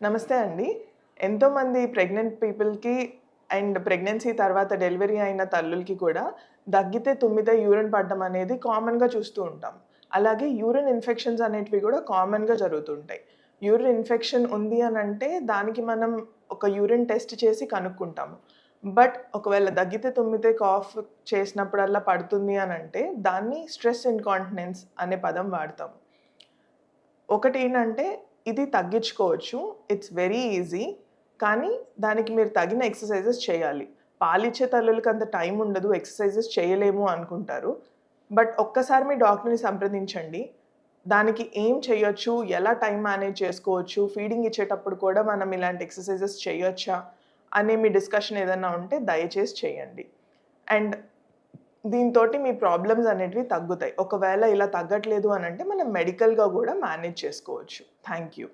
నమస్తే అండి. ఎంతోమంది ప్రెగ్నెంట్ పీపుల్కి అండ్ ప్రెగ్నెన్సీ తర్వాత డెలివరీ అయిన తల్లులకి కూడా దగ్గితే తుమ్మితే యూరిన్ పడడం అనేది కామన్గా చూస్తూ ఉంటాం. అలాగే యూరిన్ ఇన్ఫెక్షన్స్ అనేటివి కూడా కామన్గా జరుగుతుంటాయి. యూరిన్ ఇన్ఫెక్షన్ ఉంది అని అంటే దానికి మనం ఒక యూరిన్ టెస్ట్ చేసి కనుక్కుంటాము. బట్ ఒకవేళ దగ్గితే తుమ్మితే కాఫ్ చేసినప్పుడల్లా పడుతుంది అని అంటే దాన్ని స్ట్రెస్ ఇన్కాంటినెన్స్ అనే పదం వాడతాం ఒకటి ఏంటంటే ఇది తగ్గించుకోవచ్చు. ఇట్స్ వెరీ ఈజీ కానీ దానికి మీరు తగిన ఎక్సర్సైజెస్ చేయాలి. పాలిచ్చే తల్లులకి అంత టైం ఉండదు. ఎక్సర్సైజెస్ చేయలేము అనుకుంటారు. బట్ ఒక్కసారి మీ డాక్టర్ని సంప్రదించండి. దానికి ఏం చేయొచ్చు? ఎలా టైం మేనేజ్ చేసుకోవచ్చు? ఫీడింగ్ ఇచ్చేటప్పుడు కూడా మనం ఇలాంటి ఎక్సర్సైజెస్ చేయొచ్చా? అనే మీ డిస్కషన్ ఏదైనా ఉంటే దయచేసి చేయండి. అండ్ దీంతో మీ ప్రాబ్లమ్స్ అనేటివి తగ్గుతాయి. ఒకవేళ ఇలా తగ్గట్లేదు అని అంటే మనం మెడికల్గా కూడా మేనేజ్ చేసుకోవచ్చు. Thank you